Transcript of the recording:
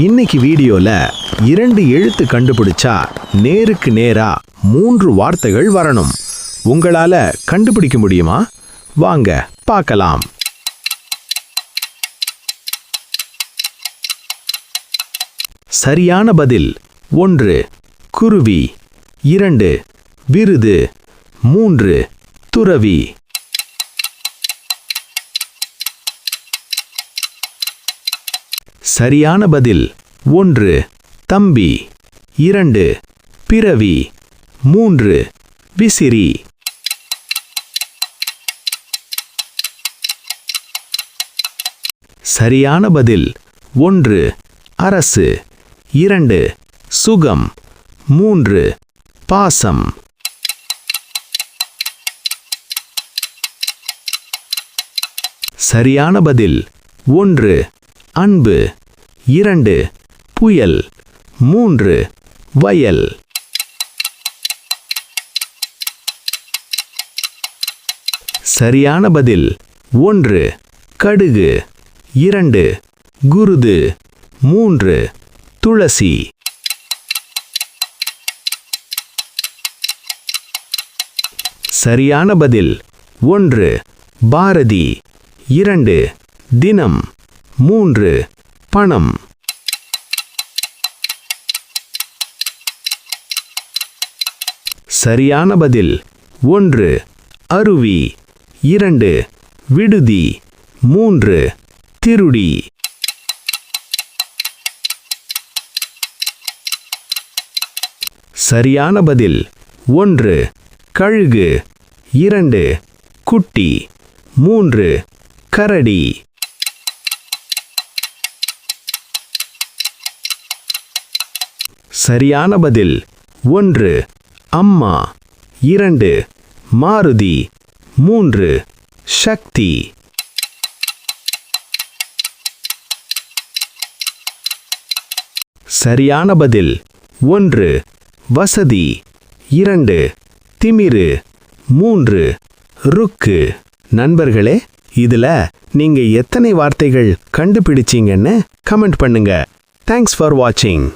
இன்னைக்கு வீடியோல இரண்டு எழுத்து கண்டுபிடிச்சா நேருக்கு நேரா மூன்று வார்த்தைகள் வரணும். உங்களால கண்டுபிடிக்க முடியுமா? வாங்க பார்க்கலாம். சரியான பதில் ஒன்று குருவி இரண்டு விருது மூன்று துறவி. சரியான பதில். ஒன்று தம்பி. இரண்டு பிறவி. மூன்று விசிறி. சரியான பதில். ஒன்று அரசு. இரண்டு சுகம். மூன்று பாசம். சரியான பதில். ஒன்று அன்பு இரண்டு புயல் மூன்று வயல். சரியான பதில் ஒன்று கடுகு இரண்டு குருது மூன்று துளசி. சரியான பதில் ஒன்று பாரதி இரண்டு தினம். மூன்று பணம். சரியான பதில் ஒன்று அருவி. இரண்டு விடுதி. மூன்று திருடி. சரியான பதில் ஒன்று கழுகு. இரண்டு குட்டி. மூன்று கரடி. சரியான பதில். ஒன்று அம்மா. இரண்டு மாருதி. மூன்று சக்தி. சரியான பதில். ஒன்று வசதி. இரண்டு திமிரு. மூன்று ருக்கு. நண்பர்களே இதில் நீங்கள் எத்தனை வார்த்தைகள் கண்டுபிடிச்சீங்கன்னு கமெண்ட் பண்ணுங்க. தேங்க்ஸ் ஃபார் வாட்சிங்